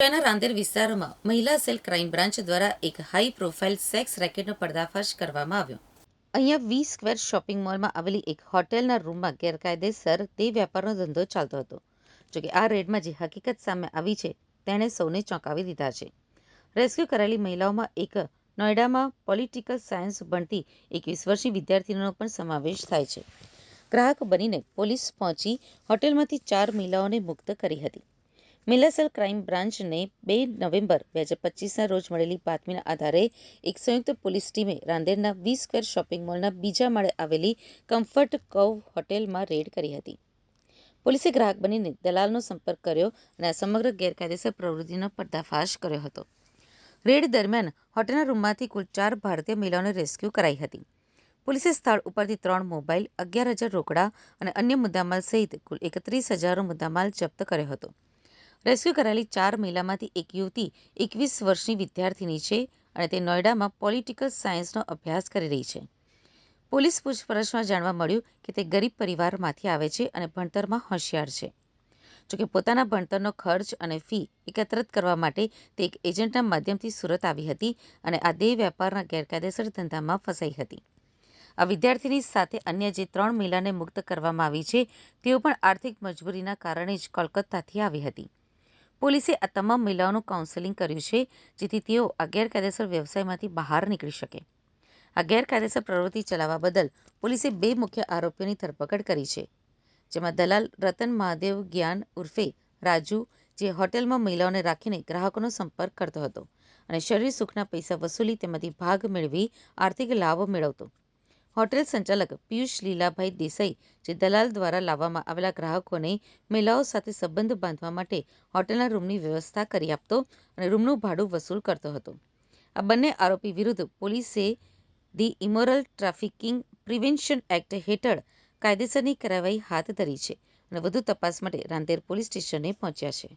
શહેરના રાંદેર વિસ્તારમાં મહિલા સેલ ક્રાઇમ બ્રાન્ચ દ્વારા એક હાઈ પ્રોફાઇલ સેક્સ રેકેટનો પર્દાફાશ કરવામાં આવ્યો. અહીંયા વી સ્ક્વેર શોપિંગ મોલમાં આવેલી એક હોટેલના રૂમમાં ગેરકાયદેસર તે વેપારનો ધંધો ચાલતો હતો. જોકે આ રેડમાં જે હકીકત સામે આવી છે, તેણે સૌને ચોંકાવી દીધા છે. રેસ્ક્યુ કરાયેલી મહિલાઓમાં એક નોઈડામાં પોલિટિકલ સાયન્સ ભણતી એકવીસ વર્ષની વિદ્યાર્થીનીનો પણ સમાવેશ થાય છે. ગ્રાહક બનીને પોલીસ પહોંચી હોટેલમાંથી ચાર મહિલાઓને મુક્ત કરી હતી. મહિલા સેલ ક્રાઇમ બ્રાન્ચને બે નવેમ્બર બે હજાર પચીસના રોજ મળેલી બાતમીના આધારે એક સંયુક્ત પોલીસ ટીમે રાંદેરના વી સ્ક્વેર શોપિંગ મોલના બીજા માળે આવેલી કમ્ફર્ટ કવ હોટેલમાં રેડ કરી હતી. પોલીસે ગ્રાહક બનીને દલાલનો સંપર્ક કર્યો અને આ સમગ્ર ગેરકાયદેસર પ્રવૃત્તિનો પર્દાફાશ કર્યો હતો. રેડ દરમિયાન હોટેલના રૂમમાંથી કુલ ચાર ભારતીય મહિલાઓને રેસ્ક્યુ કરાઈ હતી. પોલીસે સ્થળ ઉપરથી ત્રણ મોબાઈલ અગિયાર હજાર રોકડા અને અન્ય મુદ્દામાલ સહિત કુલ એકત્રીસ હજારનો મુદ્દામાલ જપ્ત કર્યો હતો. રેસ્ક્યુ કરાયેલી ચાર મહિલામાંથી એક યુવતી એકવીસ વર્ષની વિદ્યાર્થીની છે અને તે નોઈડામાં પોલિટિકલ સાયન્સનો અભ્યાસ કરી રહી છે. પોલીસ પૂછપરછમાં જાણવા મળ્યું કે તે ગરીબ પરિવારમાંથી આવે છે અને ભણતરમાં હોશિયાર છે. જોકે પોતાના ભણતરનો ખર્ચ અને ફી એકત્રિત કરવા માટે તે એક એજન્ટના માધ્યમથી સુરત આવી હતી અને આ દેહ વેપારના ગેરકાયદેસર ધંધામાં ફસાઈ હતી. આ વિદ્યાર્થીની સાથે અન્ય જે ત્રણ મહિલાને મુક્ત કરવામાં આવી છે, તેઓ પણ આર્થિક મજબૂરીના કારણે જ કોલકાતાથી આવી હતી. પોલીસે આ તમામ મહિલાઓનું કાઉન્સેલિંગ કર્યું છે, જેથી તેઓ આ ગેરકાયદેસર વ્યવસાયમાંથી બહાર નીકળી શકે. આ ગેરકાયદેસર પ્રવૃત્તિ ચલાવવા બદલ પોલીસે બે મુખ્ય આરોપીઓની ધરપકડ કરી છે, જેમાં દલાલ રતન મહાદેવ જ્ઞાન ઉર્ફે રાજુ, જે હોટેલમાં મહિલાઓને રાખીને ગ્રાહકોનો સંપર્ક કરતો હતો અને શરીર સુખના પૈસા વસૂલી તેમાંથી ભાગ મેળવી આર્થિક લાભ મેળવતો. હોટેલ સંચાલક પિયુષ લીલાભાઈ દેસાઈ જે દલાલ દ્વારા લાવવામાં આવેલા ગ્રાહકોને મહિલાઓ સાથે સંબંધ બાંધવા માટે હોટેલના રૂમની વ્યવસ્થા કરી આપતો અને રૂમનું ભાડું વસૂલ કરતો હતો. આ બંને આરોપી વિરુદ્ધ પોલીસે the immoral trafficking prevention act હેઠળ કાયદેસરની કાર્યવાહી હાથ ધરી છે અને વધુ તપાસ માટે રાંદેર પોલીસ સ્ટેશને પહોંચ્યા છે.